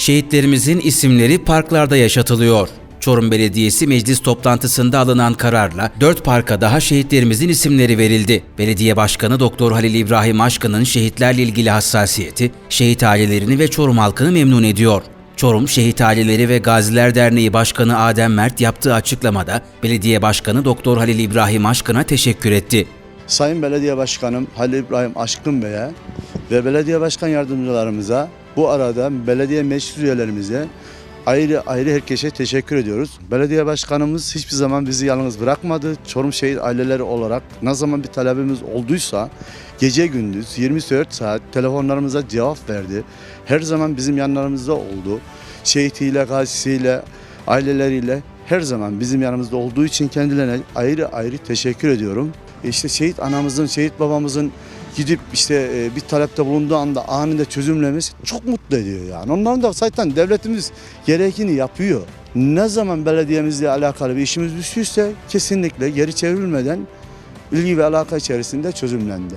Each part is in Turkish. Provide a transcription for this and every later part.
Şehitlerimizin isimleri parklarda yaşatılıyor. Çorum Belediyesi meclis toplantısında alınan kararla 4 parka daha şehitlerimizin isimleri verildi. Belediye Başkanı Doktor Halil İbrahim Aşkın'ın şehitlerle ilgili hassasiyeti şehit ailelerini ve Çorum halkını memnun ediyor. Çorum Şehit Aileleri ve Gaziler Derneği Başkanı Adem Mert yaptığı açıklamada Belediye Başkanı Doktor Halil İbrahim Aşkın'a teşekkür etti. Sayın Belediye Başkanım Halil İbrahim Aşkın Bey'e ve belediye başkan yardımcılarımıza bu arada belediye meclis üyelerimize ayrı ayrı herkese teşekkür ediyoruz. Belediye başkanımız hiçbir zaman bizi yalnız bırakmadı. Çorum şehit aileleri olarak ne zaman bir talebimiz olduysa gece gündüz 24 saat telefonlarımıza cevap verdi. Her zaman bizim yanlarımızda oldu. Şehitiyle, gazisiyle, aileleriyle her zaman bizim yanımızda olduğu için kendilerine ayrı ayrı teşekkür ediyorum. İşte şehit anamızın, şehit babamızın gidip işte e, bir talepte bulunduğu anda anında çözümlemesi çok mutlu ediyor yani. Onların da zaten devletimiz gerekeni yapıyor. Ne zaman belediyemizle alakalı bir işimiz düştüyse kesinlikle geri çevrilmeden ilgi ve alaka içerisinde çözümlendi.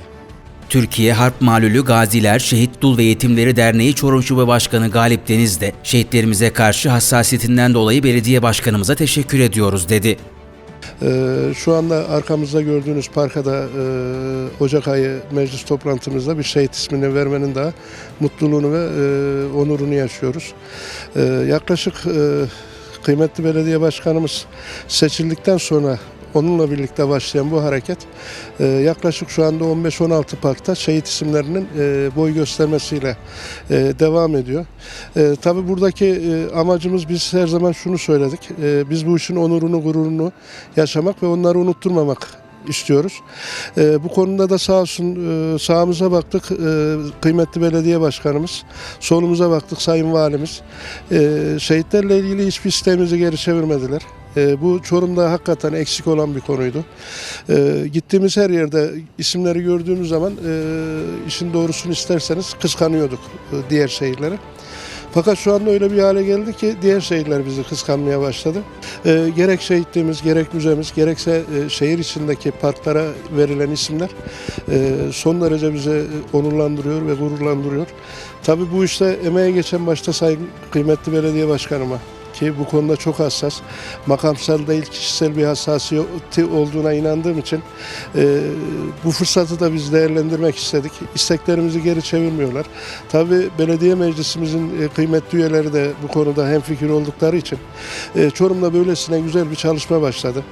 Türkiye Harp Malulü Gaziler Şehit Dul ve Yetimleri Derneği Çorum Şube Başkanı Galip Deniz de şehitlerimize karşı hassasiyetinden dolayı belediye başkanımıza teşekkür ediyoruz dedi. Ee, Şu anda arkamızda gördüğünüz parkada e, Ocak ayı meclis toplantımızda bir şehit ismini vermenin daha mutluluğunu ve e, onurunu yaşıyoruz. Ee, Yaklaşık e, kıymetli belediye başkanımız seçildikten sonra onunla birlikte başlayan bu hareket e, yaklaşık şu anda 15-16 parkta şehit isimlerinin e, boy göstermesiyle e, devam ediyor. E, tabii buradaki amacımız biz her zaman şunu söyledik. Biz bu işin onurunu, gururunu yaşamak ve onları unutturmamak istiyoruz. E, bu konuda da sağ olsun e, sağımıza baktık e, kıymetli belediye başkanımız, solumuza baktık sayın valimiz. E, şehitlerle ilgili hiçbir isteğimizi geri çevirmediler. E, bu Çorum'da hakikaten eksik olan bir konuydu. E, gittiğimiz her yerde isimleri gördüğümüz zaman e, işin doğrusunu isterseniz kıskanıyorduk e, diğer şehirleri. Fakat şu anda öyle bir hale geldi ki diğer şehirler bizi kıskanmaya başladı. E, gerek şehitliğimiz, gerek müzemiz, gerekse e, şehir içindeki parklara verilen isimler e, son derece bizi onurlandırıyor ve gururlandırıyor. Tabii bu işte emeğe geçen başta sayın kıymetli belediye başkanıma ki bu konuda çok hassas, makamsal değil kişisel bir hassasiyeti olduğuna inandığım için e, bu fırsatı da biz değerlendirmek istedik. İsteklerimizi geri çevirmiyorlar. Tabii belediye meclisimizin e, kıymetli üyeleri de bu konuda hemfikir oldukları için e, Çorum'da böylesine güzel bir çalışma başladı.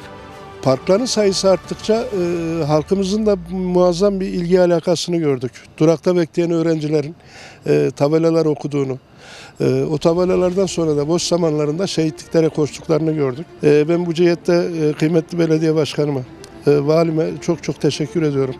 Parkların sayısı arttıkça e, halkımızın da muazzam bir ilgi alakasını gördük. Durakta bekleyen öğrencilerin e, tabelalar okuduğunu, e, o tabelalardan sonra da boş zamanlarında şehitliklere koştuklarını gördük. E, ben bu cihette e, kıymetli belediye başkanıma, e, valime çok çok teşekkür ediyorum.